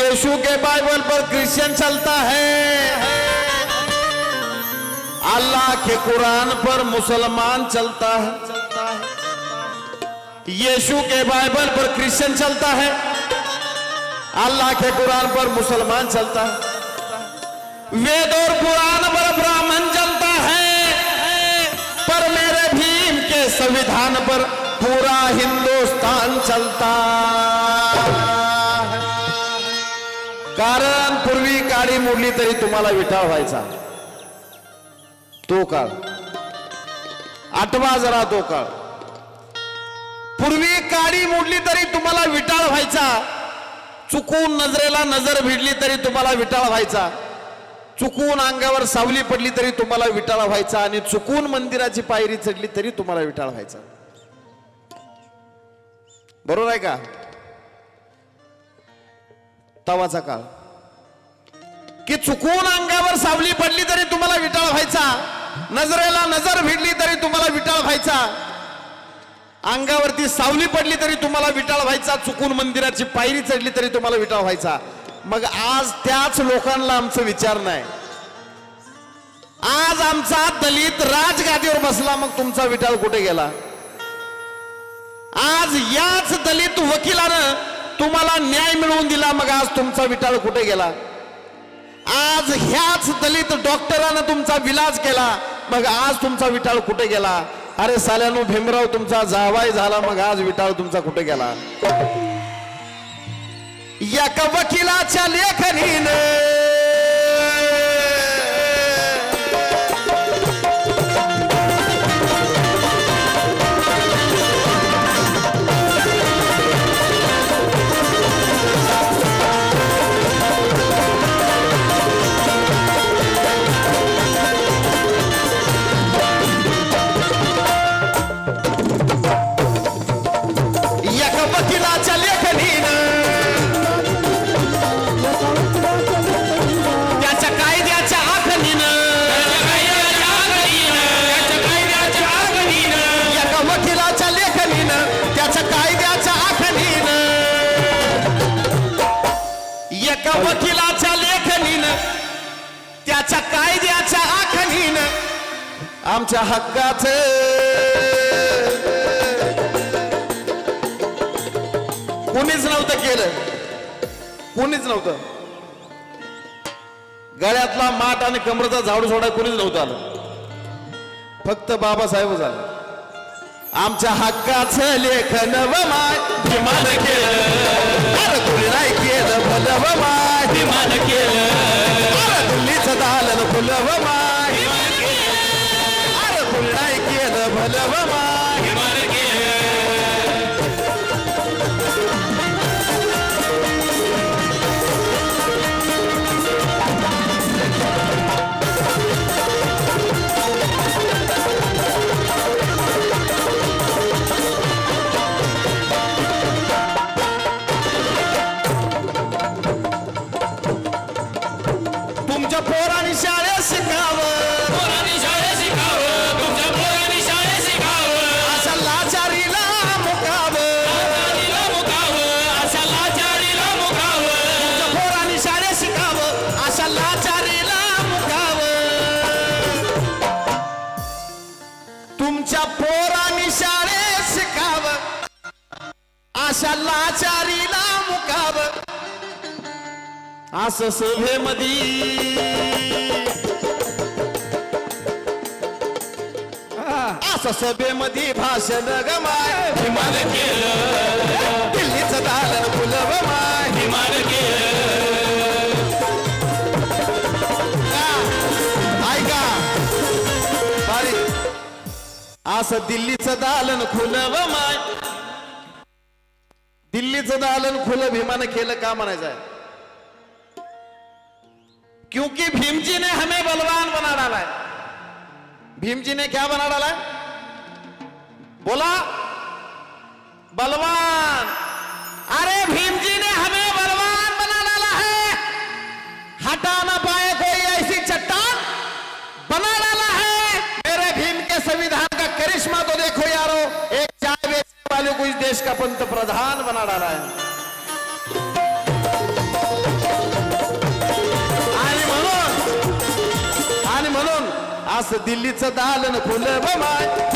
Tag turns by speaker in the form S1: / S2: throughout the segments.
S1: यीशु के Bible पर Christian चलता है। अल्लाह के कुरान पर मुसलमान चलता है। यीशु के बाइबल पर क्रिश्चियन चलता है। अल्लाह के कुरान पर मुसलमान चलता है। वेद और कुरान पर ब्राह्मण चलता है। पर मेरे भीम के संविधान पर पूरा हिंदुस्तान चलता। कारण पूर्वी काळी मोडली तरी तुम्हाला विठाळ व्हायचा. तो काळ. आठवा जरा तो काळ. पूर्वी काळी मोडली तरी तुम्हाला विटाळ व्हायचा. चुकून नजरेला नजर भिडली तरी तुम्हाला विटाळ व्हायचा. चुकून अंगावर सावली पडली तरी तुम्हाला विटाळा व्हायचा आणि चुकून मंदिराची पायरी चढली तरी तुम्हाला विटाळ व्हायचा. बरोबर आहे का? तवाचा काळ. की चुकून अंगावर सावली पडली तरी तुम्हाला विटाळ व्हायचा? नजरेला नजर भिडली तरी तुम्हाला विटाळ व्हायचा? अंगावरती सावली पडली तरी तुम्हाला विटाळ व्हायचा? चुकून मंदिराची पायरी चढली तरी तुम्हाला विटाळ व्हायचा? मग आज त्याच लोकांना आमचं विचार नाही. आज आमचा दलित राजगादीवर बसला मग तुमचा विटाळ कुठे गेला? आज याच दलित वकिलानं तुम्हाला न्याय मिळवून दिला मग आज तुमचा विटाळ कुठे गेला? आज ह्याच दलित डॉक्टरानं तुमचा विलाज केला मग आज तुमचा विटाळ कुठे गेला? अरे साल्यानो भीमराव तुमचा जावाई झाला मग आज विटाळ तुमचा कुठे गेला? एका वकिलाच्या लेखनीनं त्याच्या कायद्याच्या आखणीन आमच्या हक्काचं. कुणीच नव्हतं केलं. कुणीच नव्हतं. गळ्यातला माठ आणि कमरचा झाडू सोडा कुणीच नव्हतं आलं. फक्त बाबासाहेब झालं. आमच्या हक्काचं लेखन व माय केलं. केलं भलं व माय केलं. दालन फुलं माय अरे तुला नाही केलं भलं माय तुमच्या पोरांनी शाळेत अशा लाचारीला मुकावं असं सभेमध्ये असं सभेमध्ये भाषण गमाय हिमाल केलं दिल्लीचं दालन फुलं गमाय हिमाल ऐका. बारी. असं दिल्लीचं दालन खुलं व माय. दिल्लीचं दालन खुलं भीमानं केलं का म्हणायचं क्योंकि भीमजी ने हमें बलवान बना डाला है ने क्या बना डाला है बोला बलवान. अरे भीमजी ने दिल्लीचं दालन फुलं
S2: बमाय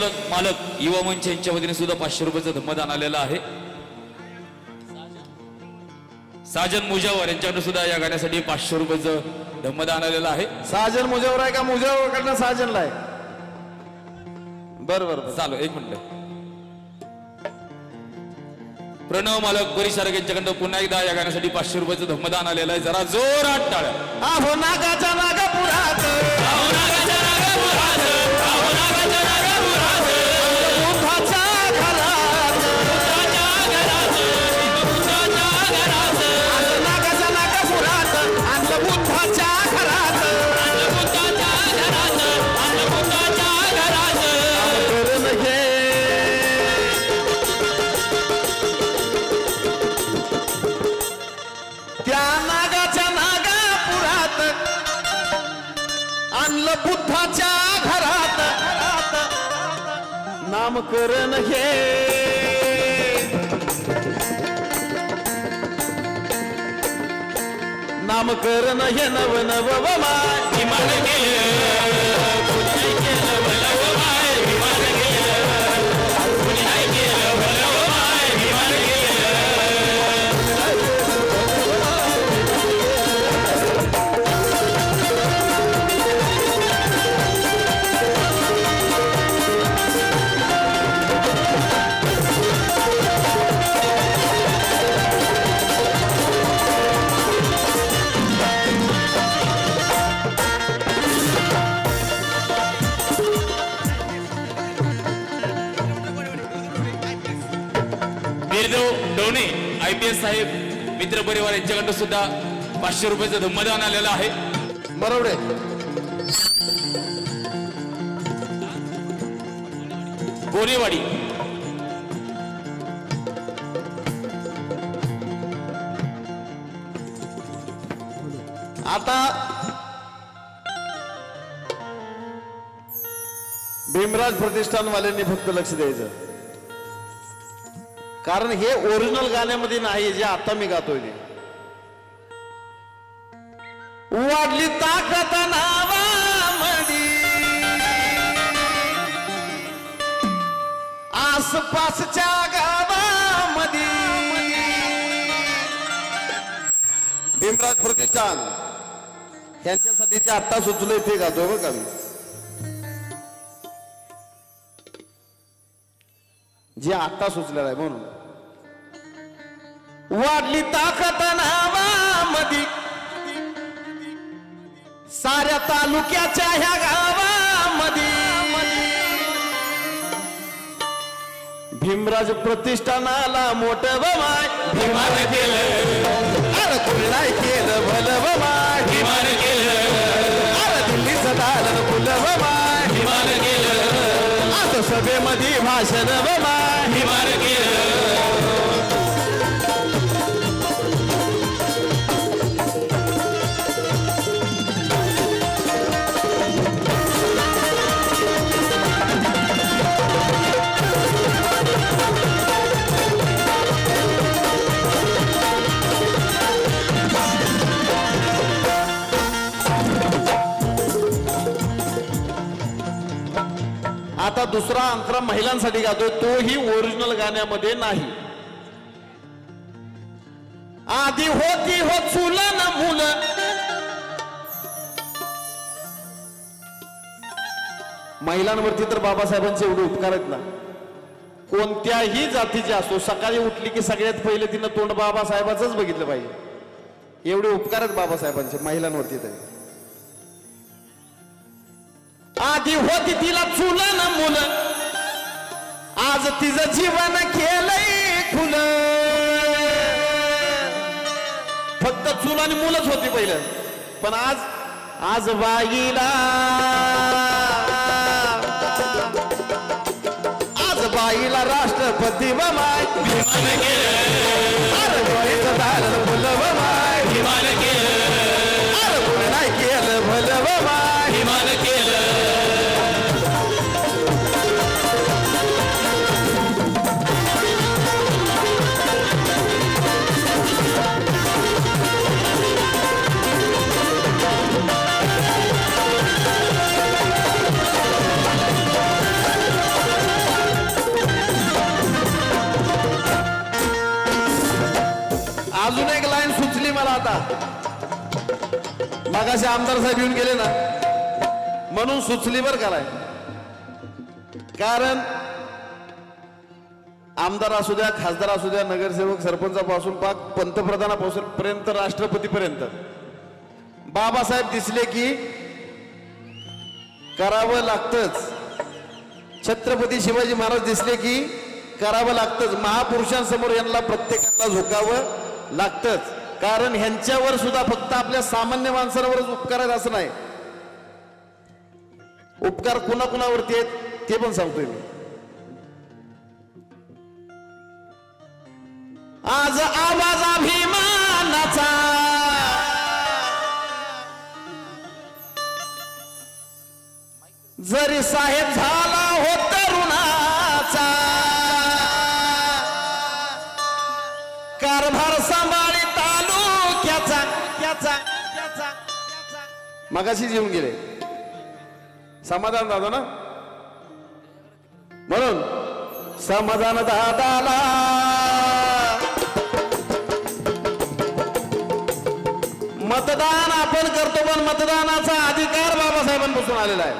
S2: परिचालक मालक युवा मंच यांच्या वतीने सुद्धा पाचशे रुपयाचं धम्मदान आलेलं आहे. साजन मुजावर यांच्याकडे सुद्धा या गाण्यासाठी पाचशे रुपयाचं धम्मदान आलेलं आहे.
S1: साजन मुजावर आहे का? मुजावर कडनं साजनला आहे. बर बर बर.
S2: चालू एक मिनिट. प्रणव मालक परिचालक यांच्याकडनं पुन्हा एकदा या गाण्यासाठी पाचशे रुपयाचं धम्मदान आलेलं आहे. जरा जोरात टाळ्या.
S1: नामकरण हे नामकरण हे नव नव माय
S2: परिवार यांच्याकडनं सुद्धा पाचशे रुपयाचं धम्मदान आलेलं आहे.
S1: बरोबर.
S2: गोरेवाडी
S1: आता भीमराज प्रतिष्ठानवाल्यांनी फक्त लक्ष द्यायचं. कारण हे ओरिजिनल गाण्यामध्ये नाही जे आता मी गातोय ते. वाढली ताकद नावामधी आसपासच्या गावामध्ये. भीमराज प्रतिष्ठान. यांच्यासाठी जे आत्ता सुचलोय ते गातोय बघा मी. जे आत्ता सुचलेलं आहे म्हणून. वाढली ताकद नावामध्ये. साऱ्या तालुक्याच्या ह्या गावामध्ये. भीमराज प्रतिष्ठानाला मोठ बमाय भीमान केलं. अरे कुणाय केलं भल बमाय भीमान केलं. अरे दिल्लीचं दालन फुल बमाय केलं असं सभेमध्ये भाषण बमाय दुसरा अंतरा महिलांसाठी गातोय तोही ओरिजिनल गाण्यामध्ये नाही. आधी होती हो ना मुलं. महिलांवरती तर बाबासाहेबांचे एवढे उपकार आहेत ना. कोणत्याही जातीचे असो सकाळी उठली की सगळ्यात पहिले तिनं तोंड बाबासाहेबाचंच बघितलं पाहिजे. एवढे उपकार आहेत बाबासाहेबांचे महिलांवरती तरी. आधी होती तिला चुल ना मुलं आज तिचं जीवन केलंय खुल फक्त चुल आणि मुलंच होती पहिलं. पण आज आज बाईला. आज बाईला राष्ट्रपती बमाय अरे डोळीचं झालं भलं बमाय अरे कोणी नाही केलं भलं बमाय मगाशी आमदार साहेब येऊन गेले ना म्हणून सुचली बर कारण आमदार असू द्या खासदार असू द्या नगरसेवक सरपंचापासून पाक पंतप्रधानापासून पर्यंत राष्ट्रपतीपर्यंत. बाबासाहेब दिसले की करावं लागतंच. छत्रपती शिवाजी महाराज दिसले की करावं लागतंच. महापुरुषांसमोर यांना प्रत्येकाला झोकावं लागतंच. कारण ह्यांच्यावर सुद्धा फक्त आपल्या सामान्य माणसांवरच उपकार आहेत असं नाही. उपकार कुणाकुणावरती आहेत ते पण सांगतोय मी. आज आवाज अभिमानाचा. जरी साहेब झाला हो तरुणाचा. कारभार सांभाळ मगाशीच येऊन गेले. समाधान दादा ना? म्हणून समाधान दादाला. मतदान आपण करतो पण मतदानाचा अधिकार बाबासाहेबांपासून आलेला आहे.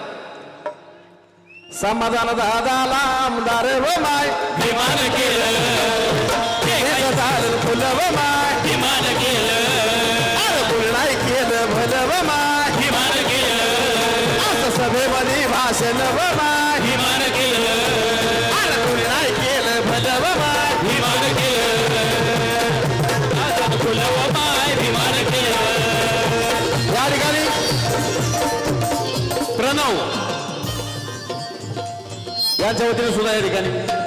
S1: समाधान दादाला आमदार हो माय.
S2: विमान केलं.
S1: सभेमध्ये भाषण बाबा
S2: हिमान केलं.
S1: अरे नाही केलं भलं बाबा
S2: हिमान केलं. आता फुलं व माय केलं.
S1: या ठिकाणी प्रणव. यांच्या वतीने सुद्धा या ठिकाणी.